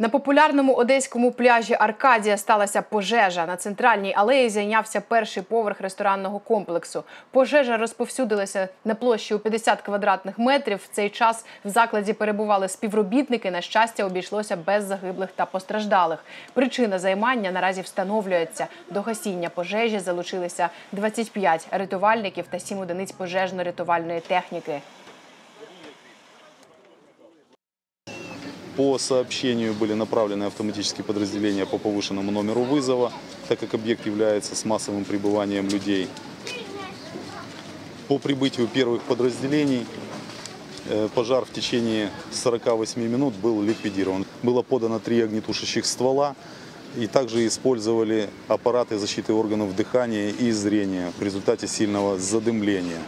На популярному одеському пляжі Аркадія сталася пожежа. На центральній алеї зайнявся перший поверх ресторанного комплексу. Пожежа розповсюдилася на площі у 50 квадратних метрів. В цей час в закладі перебували співробітники. На щастя, обійшлося без загиблих та постраждалих. Причина займання наразі встановлюється. До гасіння пожежі залучилися 25 рятувальників та 7 одиниць пожежно-рятувальної техніки. По сообщению были направлены автоматические подразделения по повышенному номеру вызова, так как объект является с массовым пребыванием людей. По прибытию первых подразделений э, пожар в течение 48 минут был ликвидирован. Было подано три огнетушащих ствола и также использовали аппараты защиты органов дыхания и зрения в результате сильного задымления.